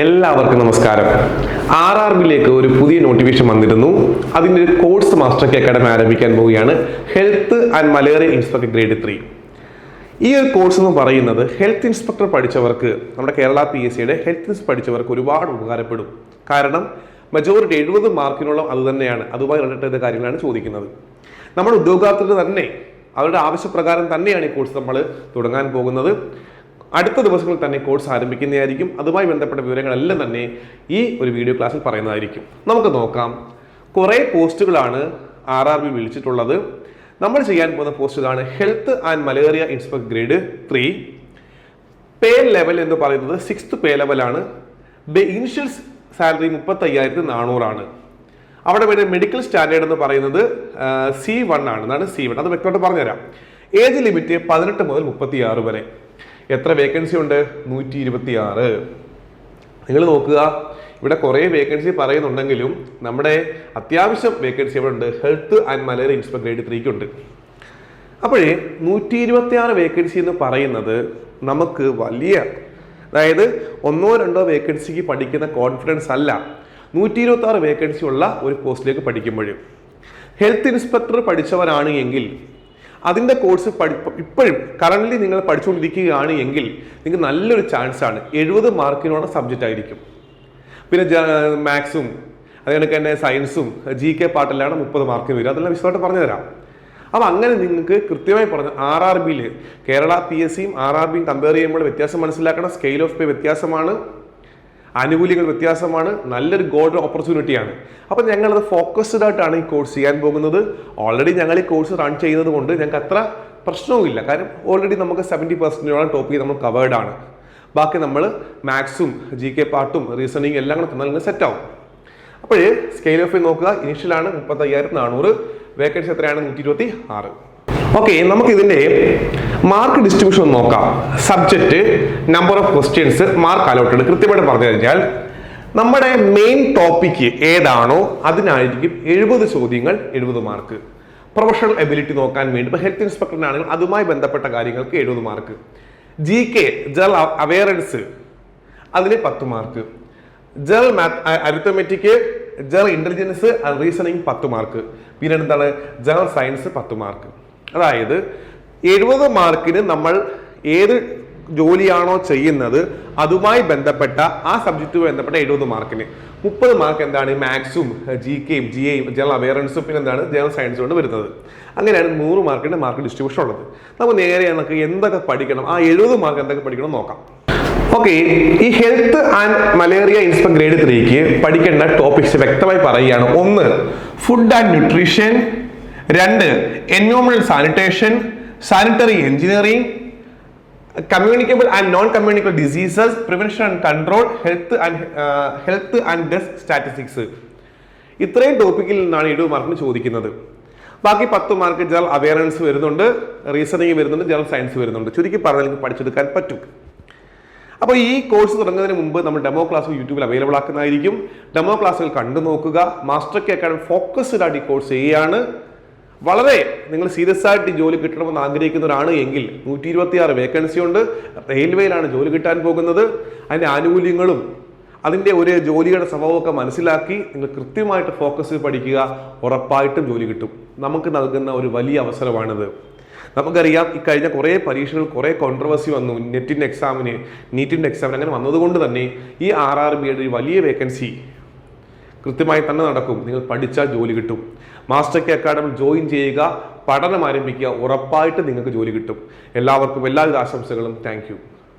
എല്ലാവർക്കും നമസ്കാരം. R R ബിയിലേക്ക് ഒരു പുതിയ നോട്ടിഫിക്കേഷൻ വന്നിരുന്നു. അതിന്റെ ഒരു കോഴ്സ് മാസ്റ്റർ കെ അക്കാഡമി ആരംഭിക്കാൻ പോവുകയാണ്. Health and malaria inspector grade three ഈ ഒരു കോഴ്സ് എന്ന് പറയുന്നത് ഹെൽത്ത് ഇൻസ്പെക്ടർ പഠിച്ചവർക്ക് നമ്മുടെ കേരള പി എസ് സിയുടെ ഹെൽത്ത് പഠിച്ചവർക്ക് ഒരുപാട് ഉപകാരപ്പെടും. കാരണം മെജോറിറ്റി എഴുപത് മാർക്കിനോളം അത് തന്നെയാണ്. അതുമായി റിലേറ്റഡ് കാര്യങ്ങളാണ് ചോദിക്കുന്നത്. നമ്മുടെ ഉദ്യോഗാർത്ഥികൾ തന്നെ അവരുടെ ആവശ്യപ്രകാരം തന്നെയാണ് ഈ കോഴ്സ് നമ്മൾ തുടങ്ങാൻ പോകുന്നത്. അടുത്ത ദിവസങ്ങളിൽ തന്നെ കോഴ്സ് ആരംഭിക്കുന്നതായിരിക്കും. അതുമായി ബന്ധപ്പെട്ട വിവരങ്ങളെല്ലാം തന്നെ ഈ ഒരു വീഡിയോ ക്ലാസ്സിൽ പറയുന്നതായിരിക്കും. നമുക്ക് നോക്കാം. കുറേ പോസ്റ്റുകളാണ് ആർ ആർ ബി വിളിച്ചിട്ടുള്ളത്. നമ്മൾ ചെയ്യാൻ പോകുന്ന പോസ്റ്റ് ഇതാണ് health and malaria inspector grade three pay level എന്ന് പറയുന്നത് സിക്സ്ത് പേ ലെവലാണ് ഇനിഷ്യൽ സാലറി മുപ്പത്തി അയ്യായിരത്തി നാനൂറാണ് അവിടെ വേണ്ട മെഡിക്കൽ സ്റ്റാൻഡേർഡ് എന്ന് പറയുന്നത് സി വൺ ആണ്. എന്നാണ് സി വൺ അത് വ്യക്തമായിട്ട് പറഞ്ഞുതരാം. ഏജ് ലിമിറ്റ് പതിനെട്ട് മുതൽ മുപ്പത്തിയാറ് വരെ. എത്ര വേക്കൻസി ഉണ്ട്? നൂറ്റി ഇരുപത്തി ആറ് നിങ്ങൾ നോക്കുക ഇവിടെ കുറേ വേക്കൻസി പറയുന്നുണ്ടെങ്കിലും നമ്മുടെ അത്യാവശ്യം വേക്കൻസി ഇവിടെ ഉണ്ട്. Health and malaria inspector grade ത്രീക്ക് ഉണ്ട്. അപ്പോഴേ നൂറ്റി ഇരുപത്തി ആറ് വേക്കൻസി എന്ന് പറയുന്നത് നമുക്ക് വലിയ അതായത് ഒന്നോ രണ്ടോ വേക്കൻസിക്ക് പഠിക്കുന്ന കോൺഫിഡൻസ് അല്ല. നൂറ്റി ഇരുപത്തി ആറ് വേക്കൻസി ഉള്ള ഒരു പോസ്റ്റിലേക്ക് പഠിക്കുമ്പോഴും. ഹെൽത്ത് ഇൻസ്പെക്ടർ പഠിച്ചവരാണ് എങ്കിൽ അതിന്റെ കോഴ്സ് പഠി ഇപ്പോഴും കറന്റ്ലി നിങ്ങൾ പഠിച്ചുകൊണ്ടിരിക്കുകയാണ് എങ്കിൽ നിങ്ങൾക്ക് നല്ലൊരു ചാൻസ് ആണ്. എഴുപത് മാർക്കിനുള്ള സബ്ജക്റ്റ് ആയിരിക്കും. പിന്നെ മാത്സും അതുകൊണ്ട് തന്നെ സയൻസും ജി കെ പാട്ടെല്ലാം മുപ്പത് മാർക്കിന് വരും. അതെല്ലാം വിശദമായിട്ട് പറഞ്ഞുതരാം. അപ്പം അങ്ങനെ നിങ്ങൾക്ക് കൃത്യമായി പറഞ്ഞ ആർ ആർ ബിയിൽ കേരള പി എസ് സിയും ആർ ആർ ബിയും കമ്പയർ ചെയ്യുമ്പോൾ വ്യത്യാസം മനസ്സിലാക്കണം സ്കെയിൽ ഓഫ് പേ വ്യത്യാസമാണ്. ആനുകൂല്യങ്ങൾ വ്യത്യാസമാണ് നല്ലൊരു ഗോൾഡ് ഓപ്പർച്യൂണിറ്റിയാണ് അപ്പോൾ ഞങ്ങളത് ഫോക്കസ്ഡ് ആയിട്ടാണ് ഈ കോഴ്സ് ചെയ്യാൻ പോകുന്നത്. ഓൾറെഡി ഞങ്ങൾ ഈ കോഴ്സ് റൺ ചെയ്യുന്നത് കൊണ്ട് ഞങ്ങൾക്ക് അത്ര പ്രശ്നവുമില്ല. കാരണം ഓൾറെഡി നമുക്ക് സെവന്റി പെർസെന്റോളം ടോപ്പിക് നമ്മൾ കവേർഡ് ആണ്. ബാക്കി നമ്മൾ മാത്സും ജി കെ പാട്ടും റീസണിങ് എല്ലാം കൂടെ തന്നാൽ സെറ്റ് ആവും. അപ്പോൾ സ്കെയിൽ ഓഫ് നോക്കുക. ഇനിഷ്യലാണ് മുപ്പത്തയ്യായിരത്തി നാനൂറ്. വേക്കൻസി എത്രയാണ്? നൂറ്റി ഇരുപത്തി ആറ് ഓക്കെ നമുക്ക് ഇതിന്റെ മാർക്ക് ഡിസ്ട്രിബ്യൂഷൻ നോക്കാം. Subject number of questions mark allotted കൃത്യമായിട്ട് പറഞ്ഞു കഴിഞ്ഞാൽ നമ്മുടെ മെയിൻ ടോപ്പിക്ക് ഏതാണോ അതിനായിരിക്കും എഴുപത് ചോദ്യങ്ങൾ എഴുപത് മാർക്ക് പ്രൊഫഷണൽ എബിലിറ്റി നോക്കാൻ വേണ്ടി ഇപ്പോൾ ഹെൽത്ത് ഇൻസ്പെക്ടറിനാണെങ്കിൽ അതുമായി ബന്ധപ്പെട്ട കാര്യങ്ങൾക്ക് എഴുപത് mark G K general awareness അതിന് പത്ത് mark general math arithmetic general intelligence and reasoning പത്ത് മാർക്ക് പിന്നെ എന്താണ്? ജനറൽ സയൻസ് പത്ത് മാർക്ക് അതായത് എഴുപത് മാർക്കിന് നമ്മൾ ഏത് ജോലിയാണോ ചെയ്യുന്നത് അതുമായി ബന്ധപ്പെട്ട ആ സബ്ജക്റ്റുമായി ബന്ധപ്പെട്ട എഴുപത് മാർക്കിന്. മുപ്പത് മാർക്ക് എന്താണ്? മാത്സും ജി കെയും ജി എയും ജനറൽ അവയറൻസും പിന്നെ എന്താണ്? ജനറൽ സയൻസ് കൊണ്ട് വരുന്നത്. അങ്ങനെയാണ് നൂറ് മാർക്കിന്റെ മാർക്ക് ഡിസ്ട്രിബ്യൂഷൻ ഉള്ളത്. നമുക്ക് നേരെ നമുക്ക് എന്തൊക്കെ പഠിക്കണം? ആ എഴുപത് മാർക്ക് എന്തൊക്കെ പഠിക്കണം നോക്കാം. ഓക്കെ ഈ health and malaria inspect grade ത്രീക്ക് പഠിക്കേണ്ട ടോപ്പിക്സ് വ്യക്തമായി പറയുകയാണ്. ഒന്ന് ഫുഡ് ആൻഡ് ന്യൂട്രീഷൻ രണ്ട് എൻവയോൺമെന്റൽ sanitation sanitary engineering communicable and non communicable diseases prevention and control health and health and desk statistics ഇത്രയും ടോപ്പിക്കിൽ നിന്നാണ് ഇടു മാർക്കിന് ചോദിക്കുന്നത്. ബാക്കി പത്ത് മാർക്ക് ജനറൽ അവയർനെസ് വരുന്നുണ്ട് റീസണിങ് വരുന്നുണ്ട് ജനറൽ സയൻസ് വരുന്നുണ്ട്. ചുരുക്കി പറഞ്ഞാൽ നിങ്ങൾക്ക് പഠിച്ചെടുക്കാൻ പറ്റും. അപ്പോൾ ഈ കോഴ്സ് തുടങ്ങുന്നതിന് മുമ്പ് നമ്മൾ ഡെമോ ക്ലാസ് യൂട്യൂബിൽ അവൈലബിൾ ആക്കുന്നതായിരിക്കും. ഡെമോ ക്ലാസ്സുകൾ കണ്ടു നോക്കുക മാസ്റ്റർ കെ ഫോക്കസ്ഡ് ആയിട്ട് ഈ കോഴ്സ് ചെയ്യുകയാണ്. വളരെ നിങ്ങൾ സീരിയസ് ആയിട്ട് ജോലി കിട്ടണമെന്ന് ആഗ്രഹിക്കുന്നവരാണ് എങ്കിൽ നൂറ്റി ഇരുപത്തി ആറ് വേക്കൻസി ഉണ്ട്. റെയിൽവേയിലാണ് ജോലി കിട്ടാൻ പോകുന്നത്. അതിന്റെ ആനുകൂല്യങ്ങളും അതിന്റെ ഒരു ജോലിയുടെ സ്വഭാവമൊക്കെ മനസ്സിലാക്കി നിങ്ങൾ കൃത്യമായിട്ട് ഫോക്കസ് പഠിക്കുക. ഉറപ്പായിട്ടും ജോലി കിട്ടും. നമുക്ക് നൽകുന്ന ഒരു വലിയ അവസരമാണിത്. നമുക്കറിയാം ഈ കഴിഞ്ഞ കുറേ പരീക്ഷകൾ കുറേ കോൺട്രവേഴ്സി വന്നു. നെറ്റിന്റെ എക്സാമിന് നീറ്റിന്റെ എക്സാമിന് അങ്ങനെ വന്നതുകൊണ്ട് തന്നെ ഈ ആർ ആർ ബിയുടെ ഒരു വലിയ വേക്കൻസി കൃത്യമായി തന്നെ നടക്കും. നിങ്ങൾ പഠിച്ചാൽ ജോലി കിട്ടും. മാസ്റ്റർ കെ അക്കാഡമി ജോയിൻ ചെയ്യുക പഠനം ആരംഭിക്കുക ഉറപ്പായിട്ട് നിങ്ങൾക്ക് ജോലി കിട്ടും. എല്ലാവർക്കും എല്ലാവിധ ആശംസകളും. താങ്ക്